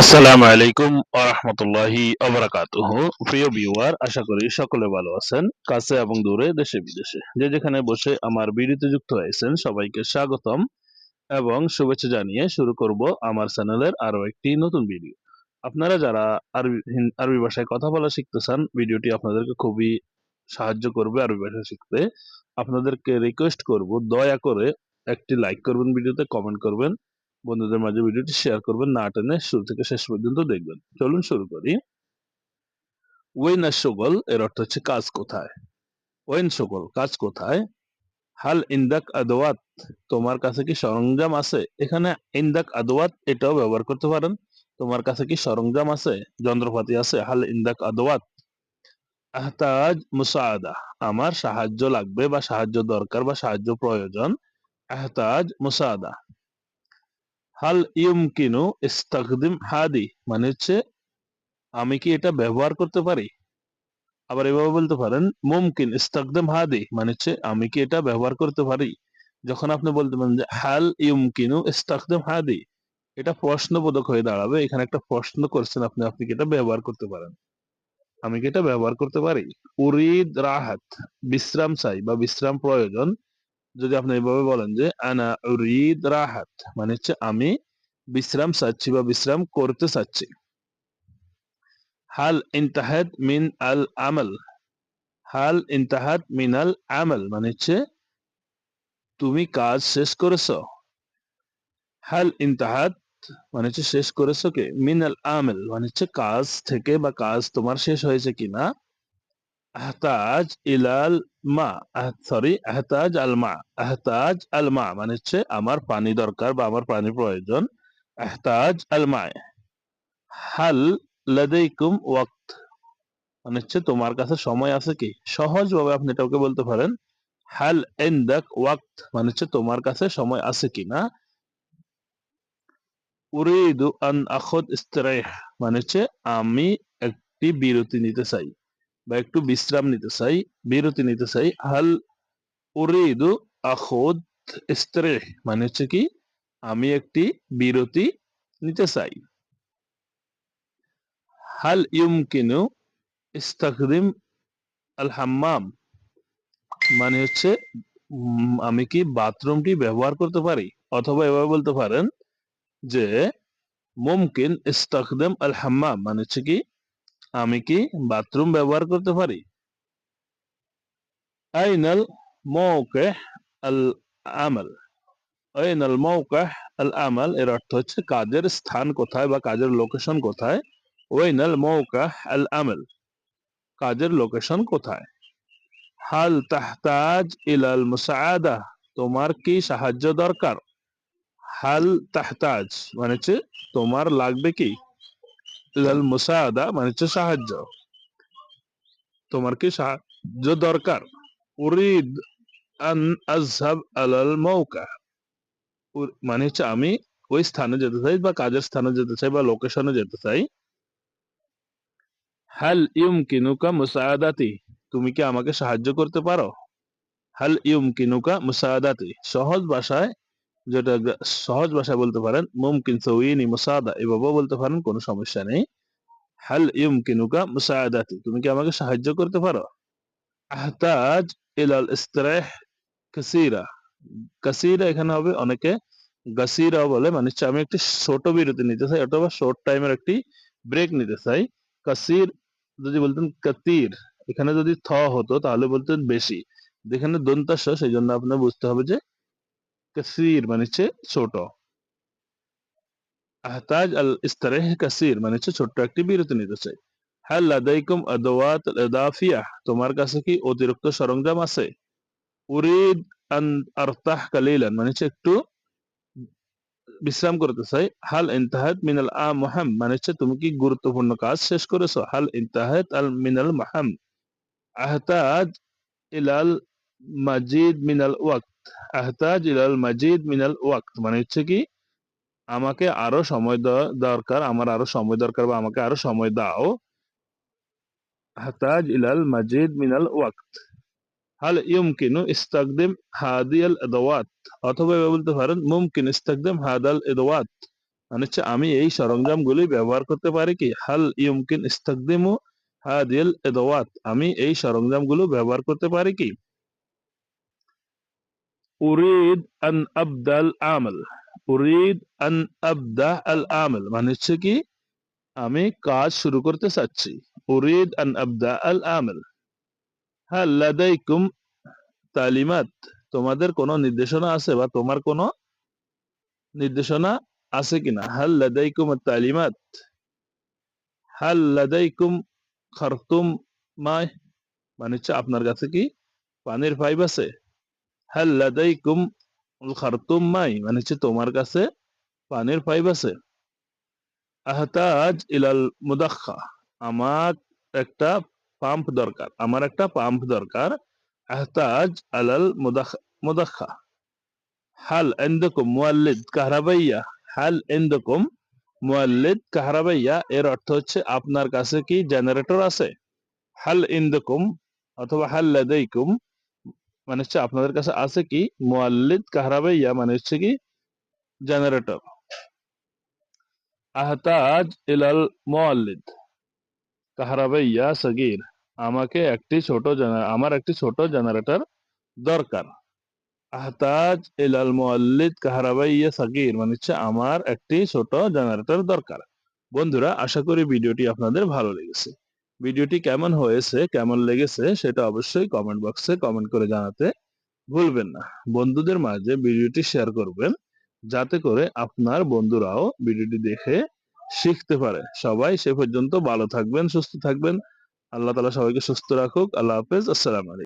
আসসালামু আলাইকুম আরহামতুল্লাহি আবরাকাতুহ প্রিয় ভিউয়ার আশা করি সকলে ভালো আছেন, কাছে এবং দূরে, দেশে বিদেশে। যে যেখানে বসে আমার ভিডিওতে যুক্ত হয়েছেন, সবাইকে স্বাগতম এবং শুভেচ্ছা জানিয়ে শুরু করব আমার চ্যানেলের আরও একটি নতুন ভিডিও আপনারা যারা আরবি আরবি ভাষায় কথা বলা শিখতে চান, ভিডিওটি আপনাদেরকে খুবই সাহায্য করবে আরবি ভাষা শিখতে। আপনাদেরকে রিকোয়েস্ট করব, দয়া করে একটি লাইক করবেন ভিডিওতে কমেন্ট করবেন। বন্ধুদের মাঝে ভিডিওটি শেয়ার করবেন, না টেনে শুরু থেকে শেষ পর্যন্ত দেখবেন। চলুন শুরু করি। ওয়েন সকল এর অর্থ হচ্ছে কাজ কোথায়? ওয়েন সকল কাজ কোথায়? হাল ইন্দাক আদওয়াত তোমার কাছে কি সরঞ্জাম আছে? এখানে ইন্দাক আদওয়াত এটাও ব্যবহার করতে পারেন। তোমার কাছে কি সরঞ্জাম আছে? যন্ত্রপাতি আছে? হাল ইন্দাক আদওয়াত আহতাজ মুসাদা, আমার সাহায্য লাগবে বা সাহায্য দরকার বা সাহায্য প্রয়োজন। আহতাজ মুসাআদা হাল ইউমকিনু ইস্তাখদিম হাদি মানে হচ্ছে আমি কি এটা ব্যবহার করতে পারি? আবার এভাবে বলতে পারেন, মুমকিন ইস্তাখদিম হাদি মানে হচ্ছে আমি কি এটা ব্যবহার করতে পারি? যখন আপনি বলতে পারেন যে হাল ইউমকিনু ইস্তাখদিম হাদি, এটা প্রশ্নবোধক হয়ে দাঁড়াবে, এখানে একটা প্রশ্ন করছেন আপনি আপনি কি এটা ব্যবহার করতে পারেন? আমি কি এটা ব্যবহার করতে পারি? উরিদ রাহাত, বিশ্রাম চাই বা বিশ্রাম প্রয়োজন যদি আপনি এভাবে বলেন যে, আনা উরিদ রাহাত মানে হচ্ছে আমি বিশ্রাম চাচ্ছি বা বিশ্রাম করতে চাচ্ছি। হাল ইন্তাহাদ মিন আল আমল। হাল ইন্তাহাদ মিন আল আমল মানে হচ্ছে তুমি কাজ শেষ করেছ। হাল ইন্তাহাদ মানে হচ্ছে শেষ করেছ কি? মিন আল আমল মানে হচ্ছে কাজ থেকে বা কাজ তোমার শেষ হয়েছে কিনা আহতাজ ইলাল মা সরি আহতাজ আল মা আহতাজ আল মা মানে হচ্ছে আমার পানি দরকার বা আমার পানি প্রয়োজন। আহতাজ আল মা হাল লাদাইকুম ওয়াক্ত মানে হচ্ছে তোমার কাছে সময় আছে কি? সহজ ভাবে আপনি এটাকে বলতে পারেন। হাল ইনদাক ওয়াক্ত মানে হচ্ছে তোমার কাছে সময় আছে কি না? উরিদু আন আখুদ ইস্তিরাইহ মানে হচ্ছে আমি একটি বিরতি নিতে চাই। বা একটু বিশ্রাম নিতে চাই, বিরতি নিতে চাই, হাল উরিদু আখুদ ইস্তিরাইহ মানে হচ্ছে কি, আমি একটি বিরতি নিতে চাই। হাল ইউমকিনু ইস্তাখদিম আল হাম্মাম মানে হচ্ছে আমি কি বাথরুমটি ব্যবহার করতে পারি? অথবা এভাবে বলতে পারেন যে, মুমকিন ইস্তাখদিম আল হাম্মাম মানে হচ্ছে কি আমি কি বাথরুম ব্যবহার করতে পারি? আইনাল মৌকে আল আমল। আইনাল মৌকে আল আমল এর অর্থ হচ্ছে কাজের স্থান কোথায় বা কাজের লোকেশন কোথায়। ওয়াইনাল মৌকা আল আমল। কাজের লোকেশন কোথায়? হাল তাহতাজ ইলাল মুসাআদা। তোমার কি সাহায্য দরকার? হাল তাহতাজ মানে তোমার লাগবে কি? মুসাআদা মানে হচ্ছে সাহায্য। তোমার কি সাহায্য দরকার? উরিদ আন আজহাব আলাল মৌকা মানে হচ্ছে আমি ওই স্থানে যেতে চাই বা কাজের স্থানে যেতে চাই বা লোকেশনে যেতে চাই। হাল ইউমকিনুকা মুসাআদাতি তুমি কি আমাকে সাহায্য করতে পারো? হাল ইউমকিনুকা মুসাআদাতি সহজ ভাষায় যেটা সহজ ভাষায় বলতে পারেন, মুমকিন সউইনি মুসাআদা এভাবেও বলতে পারেন, কোনো সমস্যা নেই। হাল ইউমকিনুকা মুসাআদাতি তুমি কি আমাকে সাহায্য করতে পারো? আহতাজ ইলাল ইস্তিরাহ কাসীরা কাসীরা এখানে হবে অনেকে, গাসিরা বলে মানে আমি একটি ছোট বিরতি নিতে চাই, অথবা শর্ট টাইমের একটি ব্রেক নিতে চাই। কাসির যদি বলতেন কাতির এখানে যদি থ হতো, তাহলে বলতেন বেশি। যেখানে দন্তাস সেই জন্য আপনার বুঝতে হবে যে কাসির মানে ছোট আহতাজ আল ইস্তারেহ কাসির মানে ছোট্ট একটি বিরতি নিতে চাই হাল লাদাইকুম আদওয়াত ইদাফিয়া তোমার কাছে কি অতিরিক্ত সরঞ্জাম আছে উরিদ আন আরতাহ কালিলান মানে একটু বিশ্রাম করতে চাই হাল ইন্তাহাত মিনাল আ মুহাম মানে তুমি কি গুরুত্বপূর্ণ কাজ শেষ করেছ হাল ইন্তাহাত আল মিনাল মুহাম আহতাজ ইলাল মাজিদ মিনাল ওয়াক্ত আহতাজ ইলাল মাজিদ মিনাল ওয়াক্ত। মানে হচ্ছে কি, আমাকে আরও সময় দরকার, আমার আরও সময় দরকার বা আমাকে আরও সময় দাও। আহতাজ ইলাল মাজিদ মিনাল ওয়াক্ত। হাল ইউমকিনু ইস্তাকদিম হাদিয়াল আদওয়াত অথবা বলতে পারেন, মুমকিন ইস্তাকদিম হাদাল আদওয়াত মানে হচ্ছে আমি এই সরঞ্জামগুলি ব্যবহার করতে পারি কি? হাল ইউমকিন ইস্তাকদিমু হাদিল এদওয়াত। আমি এই সরঞ্জামগুলো ব্যবহার করতে পারি কি? উরিদ আন আবদাল আমল উরিদ আন আবদা আল আমল মানে হচ্ছে কি? আমি কাজ শুরু করতে চাচ্ছি। উরিদ আন আবদা আল আমল হাল লাদাইকুম তালিমাত তোমাদের কোনো নির্দেশনা আছে বা তোমার কোনো নির্দেশনা আছে কিনা? হাল লাদাইকুম তালিমাত হাল লাদাইকুম খারতুম মায় মানে হচ্ছে আপনার কাছে কি পানির পাইপ আছে? মানে হচ্ছে তোমার কাছে পানির পাইপ আছে। আহতাজ ইলাল মুদাখা আমার একটা পাম্প দরকার, আমার একটা পাম্প দরকার। আহতাজ আলাল মুদাখা হাল এন্দকুম মুয়াল্লিদ কাহরাবাইয়া, হাল এন্দকুম মুয়াল্লিদ কাহরাবাইয়া, এর অর্থ হচ্ছে আপনার কাছে কি জেনারেটর আছে? হাল ইন্দকুম অথবা হাল লাদাইকুম মানে হচ্ছে আপনাদের কাছে আছে কি? মুয়াল্লিদ কাহরাবাইয়া মানে হচ্ছে কি? জেনারেটর আহতাজ ইলাল মুয়াল্লিদ কাহরাবাইয়া সগীর। আমাকে একটি ছোট আমার একটি ছোট জেনারেটর দরকার। আহতাজ ইলাল মুয়াল্লিদ কাহরাবাইয়া সগীর মানে হচ্ছে আমার একটি ছোট জেনারেটর দরকার। বন্ধুরা, আশা করি ভিডিওটি আপনাদের ভালো লেগেছে। ভিডিওটি কেমন হয়েছে, কেমন লেগেছে সেটা অবশ্যই কমেন্ট বক্সে কমেন্ট করে জানাতে ভুলবেন না। বন্ধুদের মাঝে ভিডিওটি শেয়ার করবেন, যাতে করে আপনার বন্ধুরাও ভিডিওটি দেখে শিখতে পারে। সবাই সে পর্যন্ত ভালো থাকবেন, সুস্থ থাকবেন। আল্লাহ তালা সবাইকে সুস্থ রাখুক। আল্লাহ হাফেজ। আসসালাম আলাইকুম।